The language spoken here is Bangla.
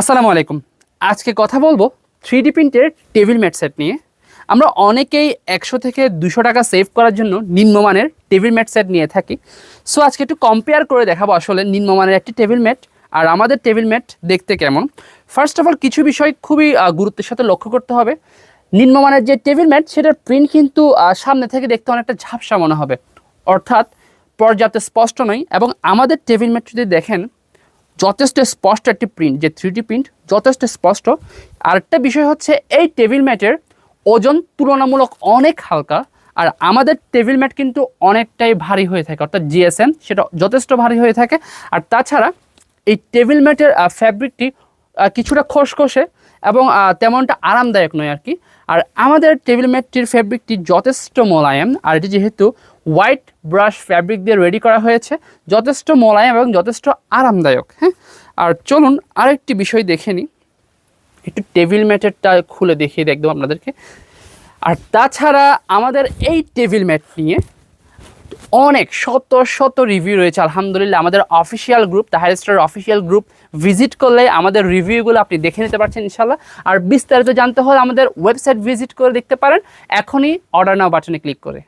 আসসালামু আলাইকুম। আজকে কথা বলব থ্রি ডি প্রিন্টের টেবিল ম্যাট সেট নিয়ে। আমরা অনেকেই একশো থেকে দুশো টাকা সেভ করার জন্য নিম্নমানের টেবিল ম্যাট সেট নিয়ে থাকি। সো আজকে একটু কম্পেয়ার করে দেখাবো আসলে নিম্নমানের একটি টেবিল ম্যাট আর আমাদের টেবিল ম্যাট দেখতে কেমন। ফার্স্ট অফ অল কিছু বিষয় খুবই গুরুত্বের সাথে লক্ষ্য করতে হবে। নিম্নমানের যে টেবিল ম্যাট, সেটার প্রিন্ট কিন্তু সামনে থেকে দেখতে অনেকটা ঝাপসা মনে হবে। অর্থাৎ পর্যাপ্ত স্পষ্ট নয় এবং আমাদের টেবিল ম্যাট যদি দেখেন যথেষ্ট স্পষ্ট একটি প্রিন্ট যে থ্রি প্রিন্ট যথেষ্ট স্পষ্ট। আর একটা বিষয় হচ্ছে, এই টেবিল ম্যাটের ওজন তুলনামূলক অনেক হালকা, আর আমাদের টেবিল ম্যাট কিন্তু অনেকটাই ভারী হয়ে থাকে, অর্থাৎ জিএসএম সেটা যথেষ্ট ভারী হয়ে থাকে। আর তাছাড়া এই টেবিল ম্যাটের ফ্যাব্রিকটি কিছুটা খসখসে এবং তেমনটা আরামদায়ক নয় আর কি। আর আমাদের টেবিল ম্যাটটির ফ্যাব্রিকটি যথেষ্ট মোলায়েম, আর এটি যেহেতু হোয়াইট ব্রাশ ফ্যাব্রিক দিয়ে রেডি করা হয়েছে, যথেষ্ট মোলায়েম এবং যথেষ্ট আরামদায়ক হ্যাঁ? আর চলুন আরেকটি বিষয় দেখে নিই। একটু টেবিল ম্যাটেরটা খুলে দেখিয়ে দেখব আপনাদেরকে। আর তাছাড়া আমাদের এই টেবিল ম্যাট নিয়ে অনেক, শত শত রিভিউ রয়েছে। আলহামদুলিল্লাহ, আমাদের অফিসিয়াল গ্রুপ তাহার স্টার অফিসিয়াল গ্রুপ ভিজিট করলে আমাদের রিভিউগুলো আপনি দেখে নিতে পারছেন ইনশাল্লাহ আর বিস্তারিত জানতে হলে আমাদের ওয়েবসাইট ভিজিট করে দেখতে পারেন। এখনই অর্ডার নাও বাটনে ক্লিক করে।